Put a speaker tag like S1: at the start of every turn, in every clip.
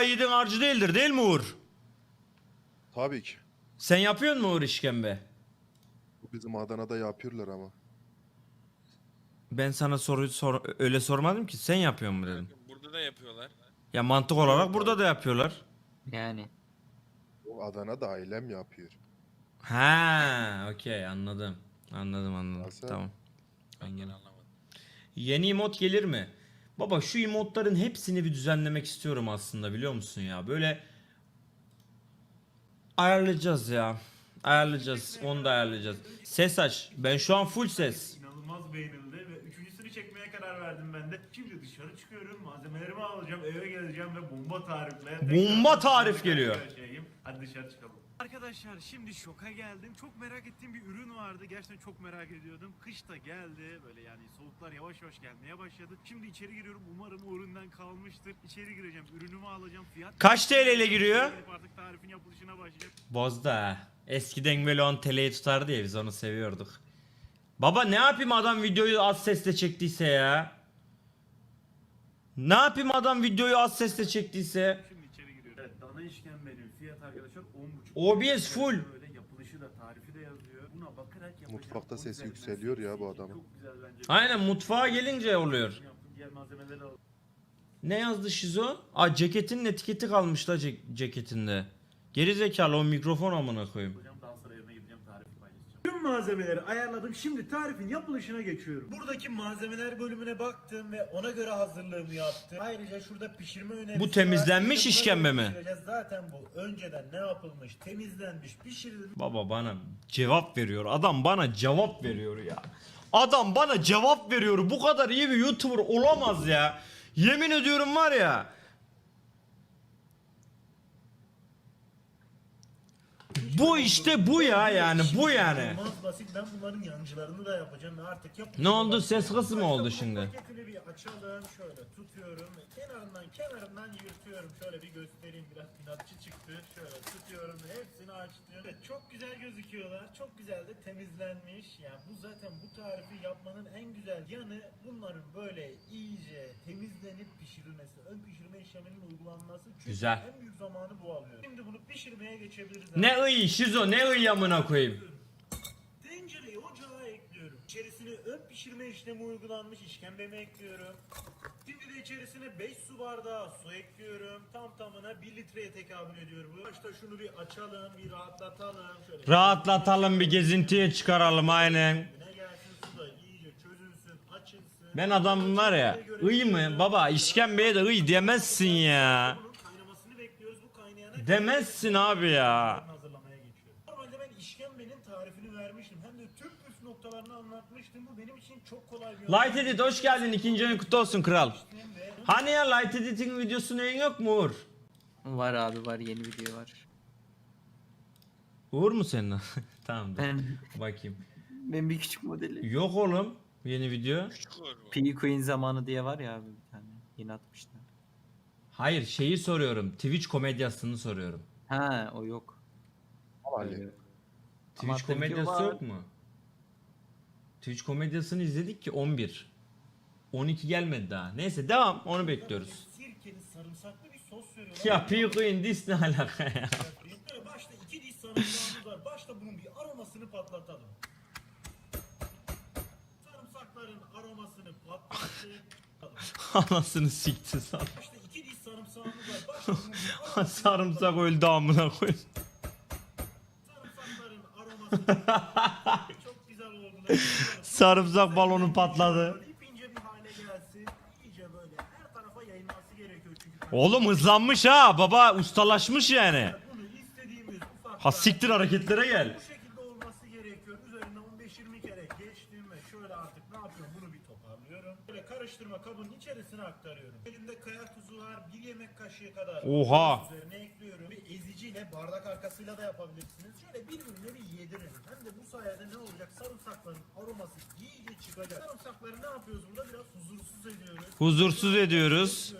S1: baba yiğidin harcı değildir değil mi Uğur?
S2: Tabii ki.
S1: Sen yapıyor musun Uğur işkembe?
S2: Bu Bizim Adana'da yapıyorlar ama.
S1: Ben sana soruyu sor öyle sormadım ki sen yapıyor mu dedim.
S3: Burada da yapıyorlar.
S1: Ya mantık olarak burada da yapıyorlar.
S4: Yani.
S2: O Adana'da ailem yapıyor.
S1: Ha, okey anladım. Anladım anladım.
S2: Nasıl?
S1: Tamam.
S3: Ben gene anlamadım.
S1: Yeni emot gelir mi? Baba şu emotların hepsini bir düzenlemek istiyorum aslında biliyor musun ya? Böyle ayarlayacağız ya. Ayarlayacağız. Onu da ayarlayacağız. Ses aç. Ben şu an full ses.
S5: İnanılmaz beğenildi ve üçüncüsünü çekmeye karar verdim ben de. Şimdi dışarı çıkıyorum, malzemelerimi alacağım, eve geleceğim ve bomba tarifle.
S1: Bomba tarif geliyor.
S5: şeyim. Hadi dışarı çıkalım. Arkadaşlar şimdi şoka geldim. Çok merak ettiğim bir ürün vardı. Gerçekten çok merak ediyordum. Kış da geldi. Böyle yani soğuklar yavaş yavaş gelmeye başladı. Şimdi içeri giriyorum. Umarım o üründen kalmıştır. İçeri gireceğim. Ürünümü alacağım. Fiyat
S1: Kaç TL ile giriyor?
S5: Artık tarifin yapılışına başlayacağım.
S1: Bozdu ha. Eskiden böyle 10 TL'yi tutardı ya biz onu seviyorduk. Baba ne yapayım adam videoyu az sesle çektiyse ya? Ne yapayım adam videoyu az sesle çektiyse?
S5: Şimdi içeri giriyorum. Evet, dana 10.5.
S1: OBS full.
S5: Böyle yapılışı da tarifi de yazıyor. Buna bakarak yapacağım.
S2: Mutfakta sesi yükseliyor ya bu
S5: Çok
S2: adamın.
S5: güzel bence.
S1: Aynen mutfağa gelince oluyor.
S5: Yaptım, Diğer malzemeleri al.
S1: Ne yazdı Şizo? Aa ceketinin etiketi kalmış da ce- ceketinde. Geri zekalı o mikrofon amına koyayım.
S5: Tüm malzemeleri ayarladım. Şimdi tarifin yapılışına geçiyorum. Buradaki malzemeler bölümüne baktım ve ona göre hazırlığımı yaptım. Ayrıca şurada pişirme önerisi
S1: Bu temizlenmiş
S5: var.
S1: İşkembe mi?
S5: pişireceğiz. Zaten bu önceden ne yapılmış, temizlenmiş, pişirilmiş.
S1: Baba bana cevap veriyor. Adam bana cevap veriyor ya. Adam bana cevap veriyor. Bu kadar iyi bir YouTuber olamaz ya. Yemin ediyorum var ya. Bu işte bu ya yani bu yani.
S5: İnanılmaz basit. Ben bunların yancılarını da yapacağım ve artık yap.
S1: Ne oldu? Ses kısmı mı oldu şimdi?
S5: Paketini bir açalım. Şöyle tutuyorum. Kenarından kenarından yırtıyorum. Şöyle bir göstereyim. Biraz inatçı çıktı. Şöyle tutuyorum hepsini açtım. Çok güzel gözüküyorlar. Çok güzel de temizlenmiş. Yani bu zaten bu tarifi yapmanın en güzel yanı bunların böyle iyice temizlenip pişirilmesi. Ön pişirme işleminin uygulanması. Çünkü
S1: Güzel.
S5: en büyük zamanı bu alıyor. Şimdi bunu pişirmeye geçebiliriz.
S1: Ne iyi şizo ne iyi amına koyayım.
S5: Tencereyi ocağa ekliyorum. İçerisine ön pişirme işlemi uygulanmış işkembemi ekliyorum. Şimdi de içerisine 5 su bardağı su ekliyorum. Tam tamına 1 litreye tekabül ediyor bu. Başta şunu bir açalım, bir rahatlatalım. Şöyle
S1: Rahatlatalım bir gezintiye çıkaralım aynen.
S5: Ne gelsin su da iyice çözülsün, açılsın.
S1: Ben adam var ya iyi mı baba işkembeye de iyi demezsin ya.
S5: Bunun kaynamasını bekliyoruz. Bu kaynayana
S1: Demezsin abi ya.
S5: hazırlamaya geçiyorum. Normalde ben işkembenin tarifini vermiştim. Hem de tüm püf noktalarını anlatmıştım. Bu benim için çok kolay bir
S1: Light Edit hoş geldin ikinci oyun kutlu olsun kral. Hani ya Light Edit'in videosunu yayın yok mu Uğur?
S4: Var abi var yeni video var.
S1: Uğur mu senin? tamam dur.
S4: Ben,
S1: bakayım.
S4: ben bir küçük modeli.
S1: Yok oğlum yeni video.
S4: P Queen zamanı diye var ya abi bir tane. Yeni atmışlar.
S1: Hayır şeyi soruyorum. Twitch komedyasını soruyorum.
S4: Ha o yok. Ama
S1: Twitch
S4: video
S1: komedyası
S4: var.
S1: yok mu? Twitch komedyasını izledik ki 11. 12 gelmedi daha. Neyse devam onu bekliyoruz.
S5: Sirkeli sarımsaklı bir sos veriyorlar.
S1: Ya P-Queen dis ne alaka ya?
S5: Başta iki diş sarımsağımız var. Başta bunun bir aromasını patlatalım. Sarımsakların aromasını patlattık.
S1: Anasını sikti sana.
S5: Başta iki diş sarımsağımız var. Başta bunun bir aromasını
S1: Sarımsak öldü amına koyayım.
S5: Sarımsakların aromasını patlattık. Çok güzel oldular.
S1: Sarımsak balonu patladı. Oğlum hızlanmış ha baba ustalaşmış yani. Ha siktir hareketlere gel.
S5: Bu şekilde olması gerekiyor. Üzerine 15-20 kere geçtim ve şöyle artık ne yapıyorum? Bunu bir toparlıyorum. Böyle karıştırma kabının içerisine aktarıyorum. Elimde kaya tuzu var. Bir yemek kaşığı kadar.
S1: Oha.
S5: Üzerine eziciyle bardak arkasıyla da yapabilirsiniz. Şöyle birbirine bir yedirin. Hem de bu sayede ne olacak? Sarımsakların aroması iyice çıkacak. Sarımsakları ne yapıyoruz burada? Biraz huzursuz ediyoruz.
S1: Huzursuz ediyoruz.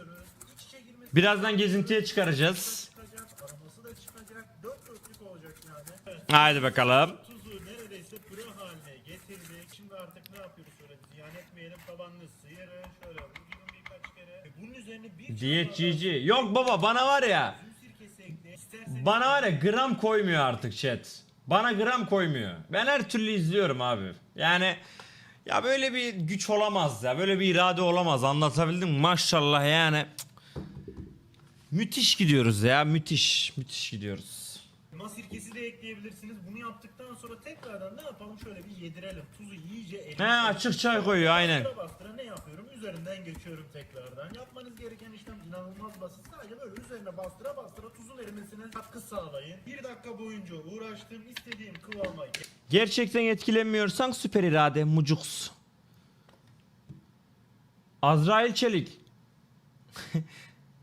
S1: Birazdan gezintiye çıkaracağız.
S5: Aroması da çıkacak. Dört dörtlük olacak yani.
S1: Haydi bakalım.
S5: Tuzu neredeyse püre haline getirdik. Şimdi artık ne yapıyoruz şöyle ziyan etmeyelim tabanını sıyırın. Şöyle vurun birkaç kere. Bunun üzerine bir
S1: Diyet GG. Yok baba bana var ya. Bana var ya gram koymuyor artık chat. Bana gram koymuyor. Ben her türlü izliyorum abi. Yani ya böyle bir güç olamaz ya. Böyle bir irade olamaz. Anlatabildim mi? Maşallah yani. Müthiş gidiyoruz ya. Müthiş. Müthiş gidiyoruz.
S5: elma sirkesi de ekleyebilirsiniz. Bunu yaptıktan sonra tekrardan ne yapalım? Şöyle bir yedirelim. Tuzu iyice
S1: He
S5: elimizden
S1: açık çay koyuyor aynen.
S5: Bastıra bastıra ne yapıyorum? Üzerinden geçiyorum tekrardan. Yapmanız gereken işlem inanılmaz basit. Sadece böyle üzerine bastıra bastıra tuzun erimesine katkı sağlayın. Bir dakika boyunca uğraştım. istediğim kıvama
S1: Gerçekten etkilenmiyorsan süper irade mucuks. Azrail Çelik.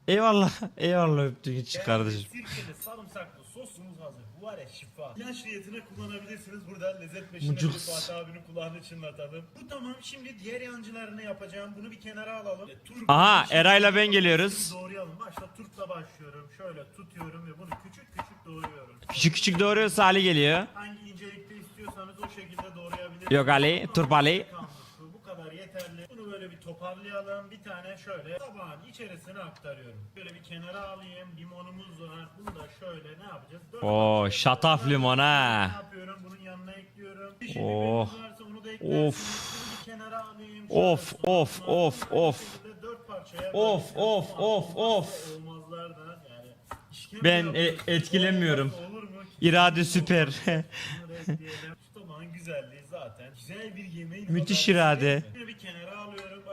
S1: eyvallah. Eyvallah öptük hiç kardeşim.
S5: Sirkeli sarımsaklı sosumuz hazır. Var ya şifa. İlaç niyetine kullanabilirsiniz. Buradan lezzet peşine Fatih abinin kulağını çınlatalım. Bu tamam. Şimdi diğer yancılarını yapacağım. Bunu bir kenara alalım. E, turp-
S1: Aha, Eray'la ben geliyoruz.
S5: Doğrayalım. Başta turpla başlıyorum. Şöyle tutuyorum ve bunu küçük küçük doğruyorum.
S1: Küçük küçük doğruyor Salih geliyor.
S5: Hangi incelikte istiyorsanız o şekilde doğrayabilirsiniz.
S1: Yok Ali, turp Ali.
S5: kalmış Bu bu kadar yeterli. Bunu böyle bir toparlayalım. Bir tane şöyle tabağın içerisine aktarıyorum. Böyle bir kenara alayım. Limonumuz var. Bunu da şöyle ne yapacağız? Dört
S1: Oo, şataf limon ha.
S5: Ne yapıyorum? Bunun yanına ekliyorum. Şimdi
S1: Oh.
S5: biberiniz varsa onu da eklersiniz.
S1: Of.
S5: Bunu bir kenara alayım.
S1: Of,
S5: Şöyle
S1: of,
S5: soğanlar.
S1: of, of.
S5: bu şekilde dört parçaya
S1: Of,
S5: böleceğim.
S1: of,
S5: Ama
S1: of, of.
S5: Olmazlardan yani. işkembe
S1: Ben e-
S5: yapıyoruz.
S1: etkilenmiyorum.
S5: Olmazsa olur mu?
S1: İrade süper.
S5: Da. Şu tabağın güzelliği zaten. Güzel bir yemeğin
S1: Müthiş irade.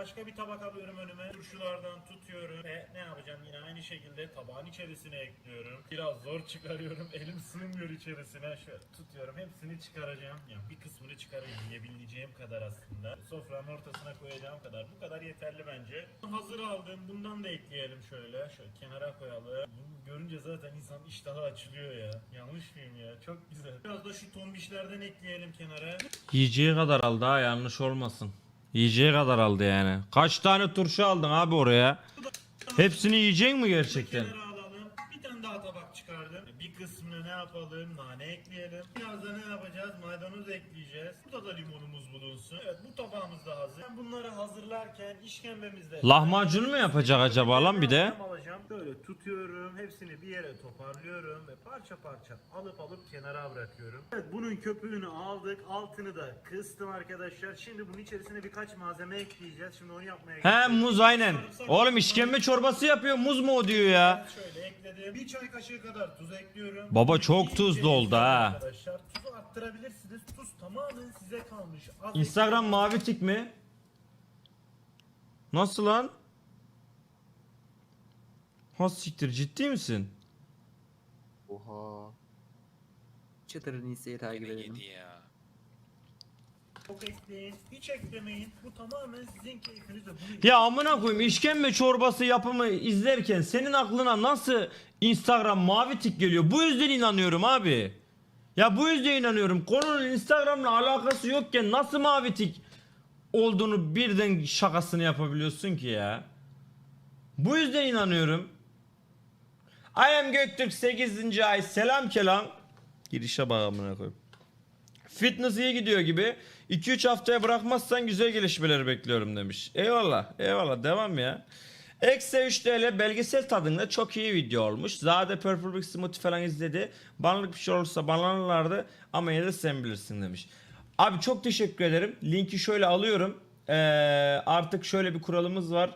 S5: Başka bir tabak alıyorum önüme. Turşulardan tutuyorum. Ve ne yapacağım? Yine aynı şekilde tabağın içerisine ekliyorum. Biraz zor çıkarıyorum. Elim sığmıyor içerisine. Şöyle tutuyorum. Hepsini çıkaracağım. Ya bir kısmını çıkarayım. Yiyebileceğim kadar aslında. Sofranın ortasına koyacağım kadar. Bu kadar yeterli bence. Hazır aldım. Bundan da ekleyelim şöyle. Şöyle kenara koyalım. Bunu görünce zaten insan iştahı açılıyor ya. Yanlış mıyım ya? Çok güzel. Biraz da şu tombişlerden ekleyelim kenara.
S1: Yiyeceği kadar aldı ha yanlış olmasın. Yiyeceği kadar aldı yani. Kaç tane turşu aldın abi oraya? Hepsini yiyecek mi gerçekten?
S5: Kenara alalım. Bir tane daha tabak çıkardım. Bir kısmını ne yapalım? Nane ekleyelim. Biraz da ne yapacağız? Maydanoz ekleyeceğiz. Burada da limonumuz bulunsun. Evet bu tabağımız da hazır. Ben bunları hazırlarken işkembemizde...
S1: Lahmacun mu yapacak acaba lan bir de?
S5: Alacağım. Böyle tutuyorum. Hepsini bir yere toparlıyorum ve parça parça alıp alıp kenara bırakıyorum. Evet bunun köpüğünü aldık. Altını da kıstım arkadaşlar. Şimdi bunun içerisine birkaç malzeme ekleyeceğiz. Şimdi onu yapmaya
S1: He
S5: geçiyorum.
S1: muz aynen.
S5: Sarımsak-
S1: Oğlum işkembe çorbası yapıyor muz mu o diyor ya.
S5: Şöyle ekledim. Bir çay kaşığı kadar tuz ekliyorum.
S1: Baba çok
S5: İyice
S1: tuzlu oldu ha.
S5: Arkadaşlar tuzu arttırabilirsiniz. Tuz tamamen size kalmış. Az
S1: Instagram mavi tik mi? Nasıl lan? Ha siktir ciddi misin?
S2: Oha.
S4: Çıtırın iyisi takip edelim.
S3: yedi ya.
S5: çok ekleyin. Hiç eklemeyin. Bu tamamen sizin keyfinize. Bunu
S1: Ya amına koyayım işkembe çorbası yapımı izlerken senin aklına nasıl Instagram mavi tik geliyor? Bu yüzden inanıyorum abi. Ya bu yüzden inanıyorum. Konunun Instagram'la alakası yokken nasıl mavi tik olduğunu birden şakasını yapabiliyorsun ki ya. Bu yüzden inanıyorum. I am Göktürk 8. ay selam kelam. Girişe bak amına koyayım. Fitness iyi gidiyor gibi. 2-3 haftaya bırakmazsan güzel gelişmeleri bekliyorum demiş. Eyvallah. Eyvallah. Devam ya. Eksi 3 TL belgesel tadında çok iyi video olmuş. Zade Purple Big Smoothie falan izledi. Banlık bir şey olursa banlanırlardı ama yine de sen bilirsin demiş. Abi çok teşekkür ederim. Linki şöyle alıyorum. Ee, artık şöyle bir kuralımız var.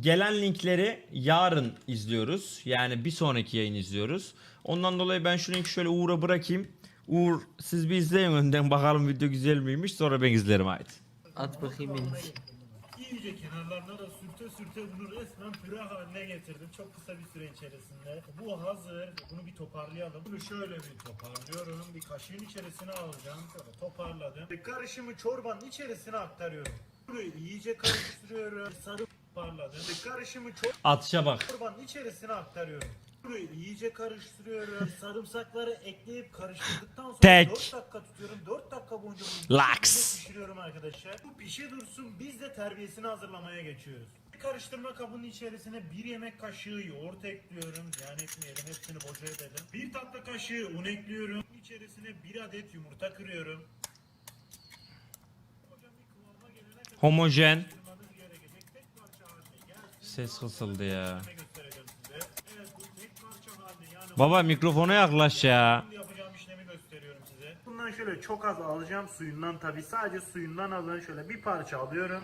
S1: Gelen linkleri yarın izliyoruz. Yani bir sonraki yayın izliyoruz. Ondan dolayı ben şu linki şöyle Uğur'a bırakayım. Uğur siz bir izleyin önden bakalım video güzel miymiş sonra ben izlerim haydi.
S4: At bakayım beni.
S5: İyice kenarlarına da sürte sürte bunu resmen püre haline getirdim. Çok kısa bir süre içerisinde. Bu hazır. Bunu bir toparlayalım. Bunu şöyle bir toparlıyorum. Bir kaşığın içerisine alacağım. Şöyle toparladım. Karışımı çorbanın içerisine aktarıyorum. Bunu iyice karıştırıyorum. Sarıp toparladım. Karışımı
S1: Atışa bak.
S5: çorbanın içerisine aktarıyorum. Bunu iyice karıştırıyorum. Sarımsakları ekleyip karıştırdıktan sonra
S1: Tek.
S5: 4 dakika tutuyorum. 4 dakika boyunca bunu
S1: Laks.
S5: pişiriyorum arkadaşlar. Bu pişe dursun biz de terbiyesini hazırlamaya geçiyoruz. Bir karıştırma kabının içerisine bir yemek kaşığı yoğurt ekliyorum. Yani etmeyelim hepsini boca edelim. Bir tatlı kaşığı un ekliyorum. İçerisine bir adet yumurta kırıyorum.
S1: Homojen.
S5: karıştırmanız gerekecek. Tek parça haline gelsin.
S1: Ses kısıldı ya. Baba mikrofona yaklaş ya.
S5: Bundan şöyle çok az alacağım suyundan tabi sadece suyundan alın şöyle bir parça alıyorum.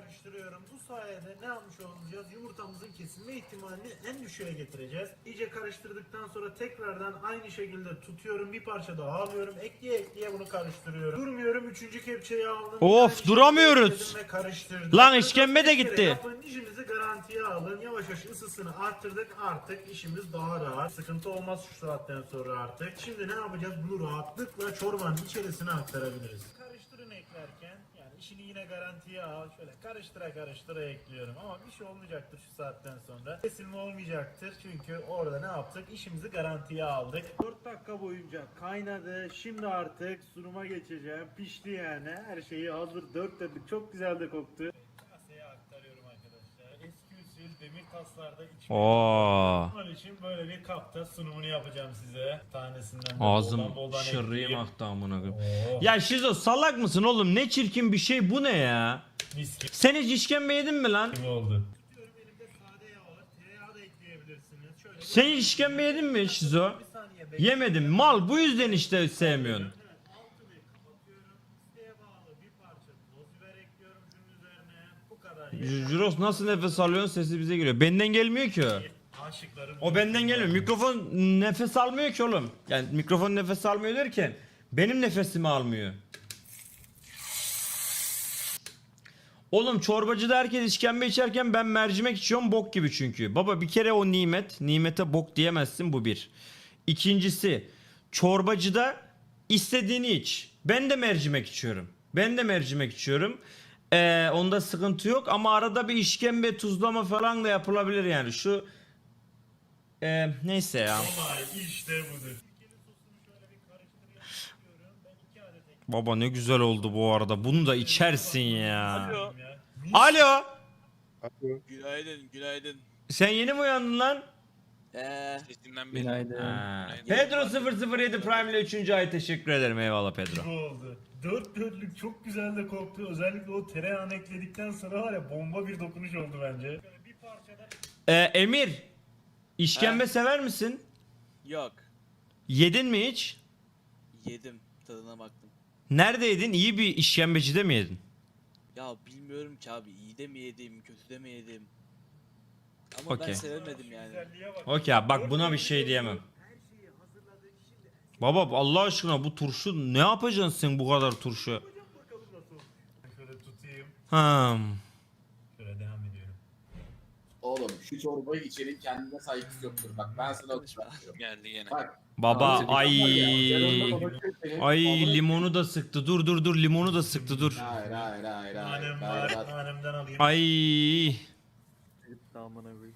S5: Karıştırıyorum. Bu sayede ne yapmış olacağız? Yumurtamızın kesilme ihtimalini en düşüğe getireceğiz. İyice karıştırdıktan sonra tekrardan aynı şekilde tutuyorum. Bir parça daha alıyorum. Ekleye ekleye bunu karıştırıyorum. Durmuyorum. Üçüncü kepçeyi aldım.
S1: Of, duramıyoruz. Lan işkembe de gitti.
S5: yapın, işimizi garantiye alın. Yavaş yavaş ısısını arttırdık. Artık işimiz daha rahat. Sıkıntı olmaz şu saatten sonra artık. Şimdi ne yapacağız? Bunu rahatlıkla çorbanın içerisine aktarabiliriz. Karıştırın eklerken. İşini yine garantiye al. Şöyle karıştıra karıştıra ekliyorum. Ama bir şey olmayacaktır şu saatten sonra. Kesilme olmayacaktır. Çünkü orada ne yaptık? İşimizi garantiye aldık. 4 dakika boyunca kaynadı. Şimdi artık sunuma geçeceğim. Pişti yani. Her şeyi hazır. Dört dörtlük. Çok güzel de koktu. Kaseye aktarıyorum arkadaşlar. Eski usul demir taslarda içmek.
S1: Oo.
S5: Onun için böyle bir kapta sunumunu yapacağım size. Tanesinden de
S1: Ağzım şırrıyım aktı amına koyayım. Ya Şizo salak mısın oğlum? Ne çirkin bir şey bu ne ya?
S5: mis gibi
S1: Sen hiç işkembe yedin mi lan?
S5: oldu. Tutuyorum elimde sade yağ var. Tereyağı da ekleyebilirsiniz. Şöyle bir-
S1: Sen hiç işkembe yedin mi Şizo?
S5: Bir saniye bekle.
S1: Yemedim. Mal bu yüzden işte sevmiyorsun.
S5: Evet, altını kapatıyorum. İsteğe bağlı bir parça toz biber ekliyorum şunun üzerine. Bu kadar.
S1: J- Juros nasıl nefes alıyorsun sesi bize geliyor. Benden gelmiyor ki o. Benden gelmiyor. Mikrofon nefes almıyor ki oğlum. Yani mikrofon nefes almıyor derken benim nefesimi almıyor. Oğlum çorbacıda herkes işkembe içerken ben mercimek içiyorum bok gibi çünkü. Baba bir kere o nimet. Nimete bok diyemezsin bu bir. İkincisi çorbacıda istediğini iç. Ben de mercimek içiyorum. Ben de mercimek içiyorum. Ee, onda sıkıntı yok ama arada bir işkembe tuzlama falan da yapılabilir yani. Şu ee, neyse ya.
S5: Olay işte budur. Ülkenin sosunu şöyle bir karıştırıyorum. istiyorum. Ben iki adet ekliyorum
S1: Baba ne güzel oldu bu arada. Bunu da içersin ya.
S3: Alo.
S1: Alo.
S3: Günaydın, günaydın.
S1: Sen yeni mi uyandın lan?
S4: Eee.
S3: Sesimden.
S4: Günaydın.
S1: Ha.
S3: Günaydın.
S1: Pedro 007 Prime ile 3. ay teşekkür ederim. Eyvallah Pedro.
S5: Bu oldu. Dört dörtlük çok güzel de koktu. Özellikle o tereyağını ekledikten sonra var ya bomba bir dokunuş oldu bence. Böyle bir parçada
S1: Ee, Emir. işkembe
S3: Ha.
S1: sever misin?
S3: Yok.
S1: Yedin mi hiç?
S3: Yedim. Tadına baktım.
S1: Nerede yedin? İyi bir işkembecide mi yedin?
S3: Ya bilmiyorum ki abi. iyi de mi yedim, kötü de mi yedim? Ama
S1: Okey.
S3: ben sevemedim yani.
S1: Okey bak buna bir şey diyemem. Baba Allah aşkına bu turşu ne yapacaksın sen bu kadar turşu?
S5: Bakalım nasıl olmuş. Şöyle tutayım.
S1: Hmm.
S5: Şöyle devam ediyorum.
S2: Oğlum şu çorbayı içenin kendine saygısı yoktur. Bak ben sana okuyorum.
S3: Geldi gene.
S2: Bak.
S1: Baba ay
S2: senin,
S1: ay limonu da sıktı. Dur dur dur limonu da sıktı dur.
S2: Hayır hayır hayır hayır.
S5: Nanem var.
S2: hayır.
S5: Nanemden alayım.
S1: Ay.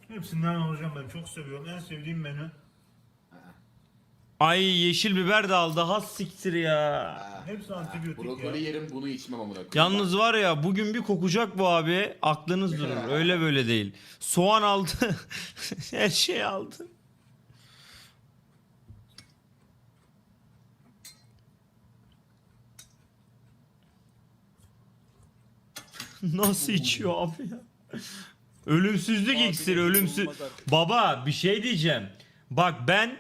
S5: Hepsinden alacağım ben. Çok seviyorum. En sevdiğim menü.
S1: Ay yeşil biber de aldı. Has siktir ya.
S5: Hepsi antibiyotik
S2: Brokoli
S5: ya.
S2: yerim bunu içmem amına koyayım.
S1: Yalnız var ya bugün bir kokacak bu abi. Aklınız durur. Öyle böyle değil. Soğan aldı. Her şey aldı. Nasıl içiyor abi ya? Ölümsüzlük iksiri, ölümsüz. Baba bir şey diyeceğim. Bak ben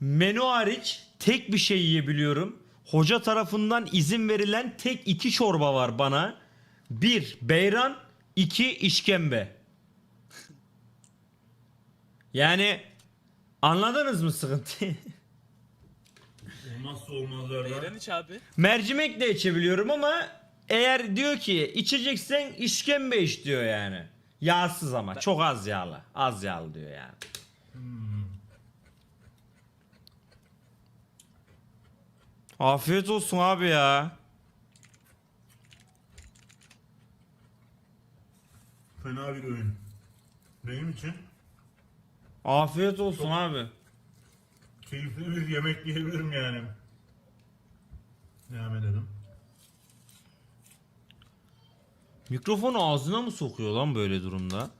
S1: menü hariç tek bir şey yiyebiliyorum. Hoca tarafından izin verilen tek iki çorba var bana. Bir beyran, iki işkembe. Yani anladınız mı sıkıntıyı?
S5: Olmazsa olmazlardan.
S3: Beyran iç abi.
S1: Mercimek de içebiliyorum ama eğer diyor ki içeceksen işkembe iç diyor yani. Yağsız ama çok az yağlı. Az yağlı diyor yani. Afiyet olsun abi ya.
S5: Fena bir öğün. Benim için
S1: Afiyet olsun abi.
S5: keyifli bir yemek diyebilirim yani. Devam edelim.
S1: Mikrofonu ağzına mı sokuyor lan böyle durumda?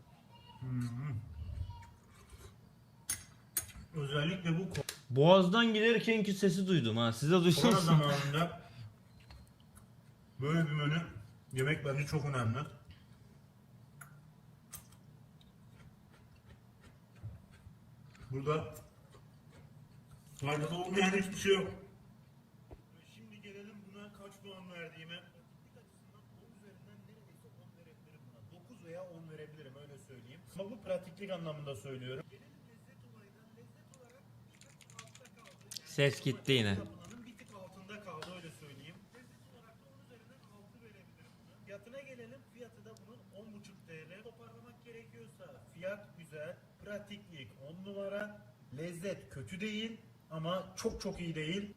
S5: Özellikle bu
S1: Boğazdan giderken ki sesi duydum ha.
S5: Siz
S1: de Korona
S5: zamanında böyle bir menü yemek bence çok önemli. Burada faydası olmayan hiçbir şey yok. Şimdi gelelim buna kaç puan verdiğime. Teknik açısından 10 üzerinden neredeyse 10 verebilirim buna. 9 veya 10 verebilirim öyle söyleyeyim. Ama bu pratiklik anlamında söylüyorum. 6 verebilirim buna. Fiyatına gelelim. Fiyatı da bunun 10.5 TL. Toparlamak gerekiyorsa fiyat güzel, pratiklik 10 numara, lezzet kötü değil ama çok çok iyi değil.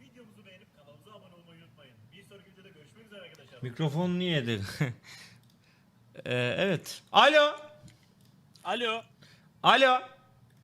S5: Videomuzu beğenip kanalımıza abone olmayı unutmayın. Bir sonraki videoda görüşmek üzere arkadaşlar.
S1: Mikrofon niye yedi? Ee, evet. Alo.
S3: Alo.
S1: Alo.